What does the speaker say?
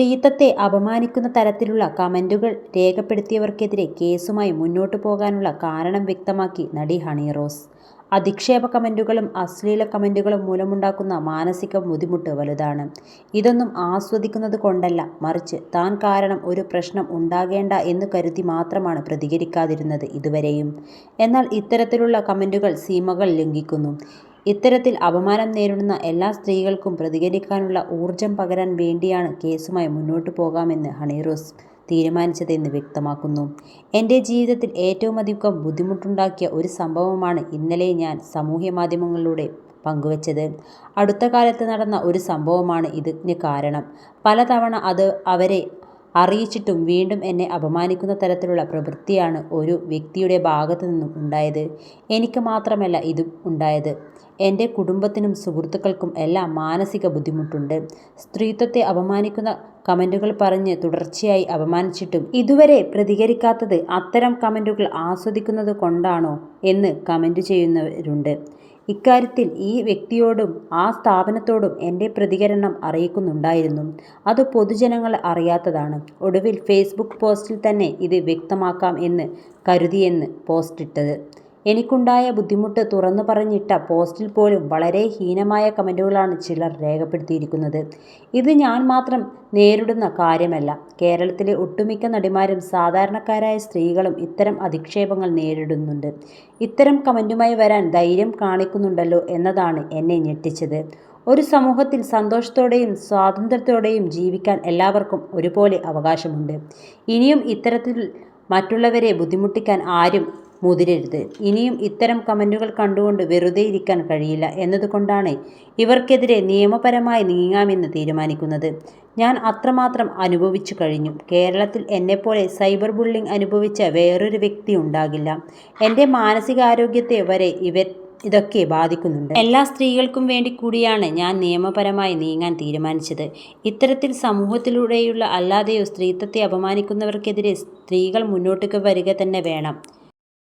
സ്ത്രീത്വത്തെ അപമാനിക്കുന്ന തരത്തിലുള്ള കമന്റുകൾ രേഖപ്പെടുത്തിയവർക്കെതിരെ കേസുമായി മുന്നോട്ടു പോകാനുള്ള കാരണം വ്യക്തമാക്കി നടി ഹണി റോസ്. അധിക്ഷേപ കമന്റുകളും അശ്ലീല കമന്റുകളും മൂലമുണ്ടാക്കുന്ന മാനസിക ബുദ്ധിമുട്ട് വലുതാണ്. ഇതൊന്നും ആസ്വദിക്കുന്നത് കൊണ്ടല്ല, മറിച്ച് താൻ കാരണം ഒരു പ്രശ്നം ഉണ്ടാകേണ്ട എന്ന് കരുതി മാത്രമാണ് പ്രതികരിക്കാതിരുന്നത് ഇതുവരെയും. എന്നാൽ ഇത്തരത്തിലുള്ള കമന്റുകൾ സീമകൾ ലംഘിക്കുന്നു. ഇത്തരത്തിൽ അപമാനം നേരിടുന്ന എല്ലാ സ്ത്രീകൾക്കും പ്രതികരിക്കാനുള്ള ഊർജം പകരാൻ വേണ്ടിയാണ് കേസുമായി മുന്നോട്ടു പോകാമെന്ന് ഹണിറോസ് തീരുമാനിച്ചതെന്ന് വ്യക്തമാക്കുന്നു. എന്റെ ജീവിതത്തിൽ ഏറ്റവും അധികം ബുദ്ധിമുട്ടുണ്ടാക്കിയ ഒരു സംഭവമാണ് ഇന്നലെ ഞാൻ സാമൂഹ്യമാധ്യമങ്ങളിലൂടെ പങ്കുവച്ചത്. അടുത്ത കാലത്ത് നടന്ന ഒരു സംഭവമാണ് ഇതിന് കാരണം. പലതവണ അത് അവരെ അറിയിച്ചിട്ടും വീണ്ടും എന്നെ അപമാനിക്കുന്ന തരത്തിലുള്ള പ്രവൃത്തിയാണ് ഒരു വ്യക്തിയുടെ ഭാഗത്തു നിന്നും ഉണ്ടായത്. എനിക്ക് മാത്രമല്ല ഇതും ഉണ്ടായത്. എന്റെ കുടുംബത്തിനും സുഹൃത്തുക്കൾക്കും എല്ലാം മാനസിക ബുദ്ധിമുട്ടുണ്ട്. സ്ത്രീത്വത്തെ അപമാനിക്കുന്ന കമന്റുകൾ പറഞ്ഞ് തുടർച്ചയായി അപമാനിച്ചിട്ടും ഇതുവരെ പ്രതികരിക്കാത്തത് അത്തരം കമന്റുകൾ ആസ്വദിക്കുന്നത് കൊണ്ടാണോ എന്ന് കമന്റ് ചെയ്യുന്നവരുണ്ട്. ഇക്കാര്യത്തിൽ ഈ വ്യക്തിയോടും ആ സ്ഥാപനത്തോടും എന്റെ പ്രതികരണം അറിയിക്കുന്നുണ്ടായിരുന്നു. അത് പൊതുജനങ്ങൾ അറിയാത്തതാണ്. ഒടുവിൽ ഫേസ്ബുക്ക് പോസ്റ്റിൽ തന്നെ ഇത് വ്യക്തമാക്കാം എന്ന് കരുതിയെന്ന് പോസ്റ്റിട്ടത്. എനിക്കുണ്ടായ ബുദ്ധിമുട്ട് തുറന്നു പറഞ്ഞിട്ട പോസ്റ്റിൽ പോലും വളരെ ഹീനമായ കമന്റുകളാണ് ചിലർ രേഖപ്പെടുത്തിയിരിക്കുന്നത്. ഇത് ഞാൻ മാത്രം നേരിടുന്ന കാര്യമല്ല. കേരളത്തിലെ ഒട്ടുമിക്ക നടിമാരും സാധാരണക്കാരായ സ്ത്രീകളും ഇത്തരം അധിക്ഷേപങ്ങൾ നേരിടുന്നുണ്ട്. ഇത്തരം കമന്റുമായി വരാൻ ധൈര്യം കാണിക്കുന്നുണ്ടല്ലോ എന്നതാണ് എന്നെ ഞെട്ടിച്ചത്. ഒരു സമൂഹത്തിൽ സന്തോഷത്തോടെയും സ്വാതന്ത്ര്യത്തോടെയും ജീവിക്കാൻ എല്ലാവർക്കും ഒരുപോലെ അവകാശമുണ്ട്. ഇനിയും ഇത്തരത്തിൽ മറ്റുള്ളവരെ ബുദ്ധിമുട്ടിക്കാൻ ആരും മുതിരരുത്. ഇനിയും ഇത്തരം കമന്റുകൾ കണ്ടുകൊണ്ട് വെറുതെ ഇരിക്കാൻ കഴിയില്ല എന്നതുകൊണ്ടാണ് ഇവർക്കെതിരെ നിയമപരമായി നീങ്ങാമെന്ന് തീരുമാനിക്കുന്നത്. ഞാൻ അത്രമാത്രം അനുഭവിച്ചു കഴിഞ്ഞു. കേരളത്തിൽ എന്നെപ്പോലെ സൈബർ ബുള്ളിംഗ് അനുഭവിച്ച വേറൊരു വ്യക്തി ഉണ്ടാകില്ല. എന്റെ മാനസികാരോഗ്യത്തെ വരെ ഇതൊക്കെ ബാധിക്കുന്നുണ്ട്. എല്ലാ സ്ത്രീകൾക്കും വേണ്ടി കൂടിയാണ് ഞാൻ നിയമപരമായി നീങ്ങാൻ തീരുമാനിച്ചത്. ഇത്തരത്തിൽ സമൂഹത്തിലൂടെയുള്ള അല്ലാതെയോ സ്ത്രീത്വത്തെ അപമാനിക്കുന്നവർക്കെതിരെ സ്ത്രീകൾ മുന്നോട്ടേക്ക് വരിക തന്നെ വേണം.